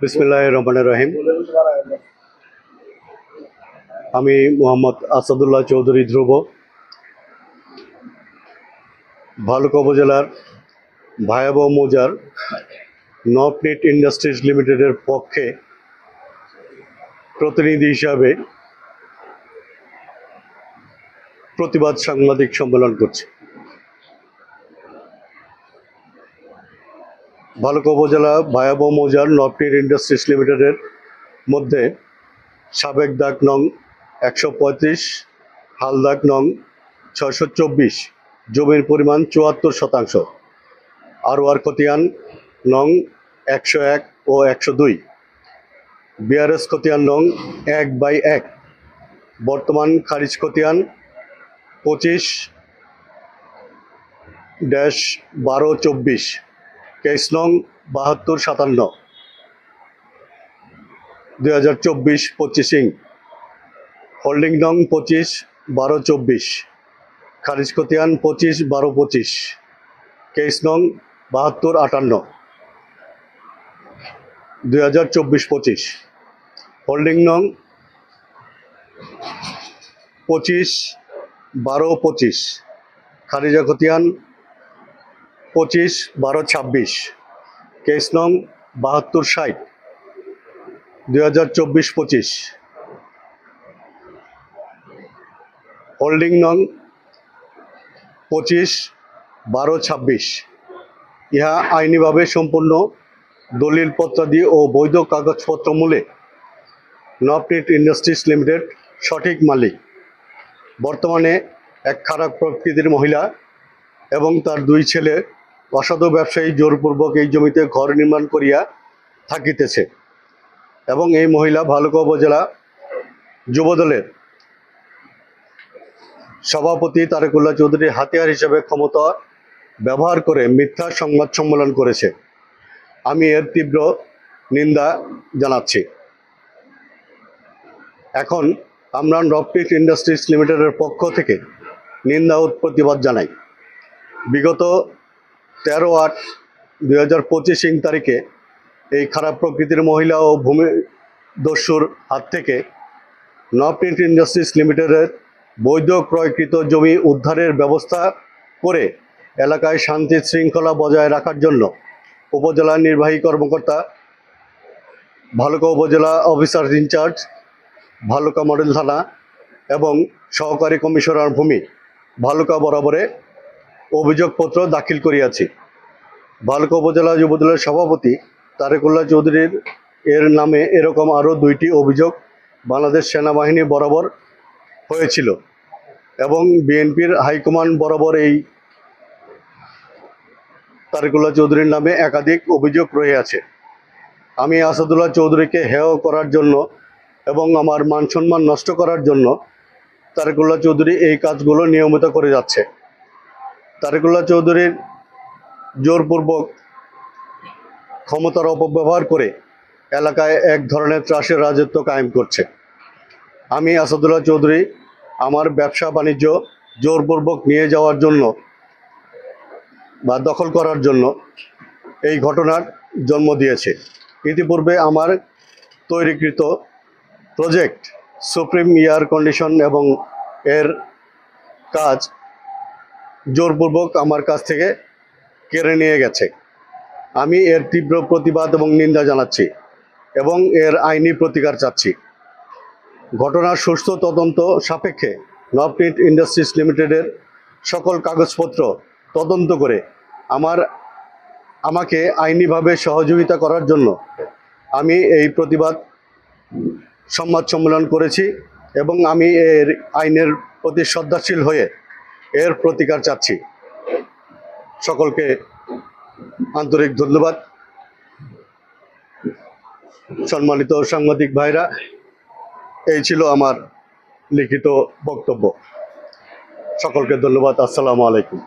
বিসমিল্লাহ রহমান রহিম। আমি মোহাম্মদ আসাদুল্লাহ চৌধুরী ধ্রুব। ভালুকা উপজেলার ভায়াবহ মৌজার নপনিট ইন্ডাস্ট্রিজ লিমিটেডের পক্ষে প্রতিনিধি হিসাবে প্রতিবাদ সাংবাদিক সম্মেলন করছি। ভালুকা উপজেলা ভায়াবহ মৌজার নপনিট ইন্ডাস্ট্রিজ লিমিটেডের মধ্যে সাবেক দাগ নং একশো পঁয়ত্রিশ হালদাগ নং ছয়শো চব্বিশ, জমির পরিমাণ চুয়াত্তর শতাংশ। আরওয়ার খতিয়ান নং একশো এক ও একশো দুই। বিআরএস খতিয়ান নং এক বাই এক। বর্তমান খারিজ খতিয়ান পঁচিশ ড্যাশ বারো চব্বিশ। কেস নং বাহাত্তর সাতান্ন। দুই হাজার চব্বিশ পঁচিশিং হোল্ডিং নং পঁচিশ, বারো চব্বিশ। খারিজ খতিয়ান পঁচিশ, বারো পঁচিশ। কেস নং বাহাত্তর আটান্ন। দুই হাজার চব্বিশ পঁচিশ। হোল্ডিং নং পঁচিশ, বারো পঁচিশ। খারিজা খতিয়ান পঁচিশ, বারো, ছাব্বিশ। কেস নং বাহাত্তর, ষাট। দুই হাজার চব্বিশ, পঁচিশ। হোল্ডিং নং পঁচিশ, বারো, ছাব্বিশ। ইহা আইনিভাবে সম্পূর্ণ দলিলপত্রাদি ও বৈধ কাগজপত্র মূলে নপনিট ইন্ডাস্ট্রিজ লিমিটেড সঠিক মালিক। বর্তমানে এক খারাপ প্রকৃতির মহিলা এবং তার দুই ছেলে অসাধু ব্যবসায়ী জোরপূর্বক এই জমিতে ঘর নির্মাণ করিয়া থাকিতেছে এবং এই মহিলা ভালুকা উপজেলা যুবদলের সভাপতি তারেকুল্লাহ চৌধুরী হাতিয়ার হিসেবে ক্ষমতা ব্যবহার করে মিথ্যা সংবাদ সম্মেলন করেছে। আমি এর তীব্র নিন্দা জানাচ্ছি। এখন আমরা রপটিক ইন্ডাস্ট্রিজ লিমিটেডের পক্ষ থেকে নিন্দা ও প্রতিবাদ জানাই। বিগত তেরো আট দুই হাজার পঁচিশ ইং তারিখে এই খারাপ প্রকৃতির মহিলা ও ভূমি দস্যুর হাত থেকে নপনিট ইন্ডাস্ট্রিজ লিমিটেডের বৈধ ক্রয়কৃত জমি উদ্ধারের ব্যবস্থা করে এলাকায় শান্তি শৃঙ্খলা বজায় রাখার জন্য উপজেলা নির্বাহী কর্মকর্তা, ভালুকা উপজেলা অফিসার ইনচার্জ, ভালুকা মডেল থানা এবং সহকারী কমিশনার ভূমি ভালুকা বরাবরে অভিযোগপত্র দাখিল করিয়াছি। ভালুকা উপজেলা যুবদলের সভাপতি তারেকুল্লাহ চৌধুরীর এর নামে এরকম আরও দুইটি অভিযোগ বাংলাদেশ সেনাবাহিনী বরাবর হয়েছিল এবং বিএনপির হাইকমান্ড বরাবর এই তারেকুল্লাহ চৌধুরীর নামে একাধিক অভিযোগ রয়েছে আমি আসাদুল্লাহ চৌধুরীকে হেয় করার জন্য এবং আমার মান সম্মান নষ্ট করার জন্য তারেকুল্লাহ চৌধুরী এই কাজগুলো নিয়মিত করে যাচ্ছে। তারেকুল্লাহ চৌধুরীর জোরপূর্বক ক্ষমতার অপব্যবহার করে এলাকায় এক ধরনের ত্রাসের রাজত্ব কায়েম করছে। আমি আসাদুল্লাহ চৌধুরী আমার ব্যবসা বাণিজ্য জোরপূর্বক নিয়ে যাওয়ার জন্য বা দখল করার জন্য এই ঘটনার জন্ম দিয়েছে। ইতিপূর্বে আমার তৈরিকৃত প্রজেক্ট সুপ্রিম এয়ার কন্ডিশন এবং এর কাজ জোরপূর্বক আমার কাছ থেকে কেড়ে নিয়ে গেছে। আমি এর তীব্র প্রতিবাদ এবং নিন্দা জানাচ্ছি এবং এর আইনি প্রতিকার চাচ্ছি। ঘটনার সুস্থ তদন্ত সাপেক্ষে নবনিট ইন্ডাস্ট্রিজ লিমিটেডের সকল কাগজপত্র তদন্ত করে আমার, আমাকে আইনিভাবে সহযোগিতা করার জন্য আমি এই প্রতিবাদ সংবাদ সম্মেলন করেছি এবং আমি এর আইনের প্রতি শ্রদ্ধাশীল হয়ে এর প্রতিকার চাচ্ছি। সকলকে আন্তরিক ধন্যবাদ। সম্মানিত সাংবাদিক ভাইরা, এই ছিল আমার লিখিত বক্তব্য। সকলকে ধন্যবাদ। আসসালামু আলাইকুম।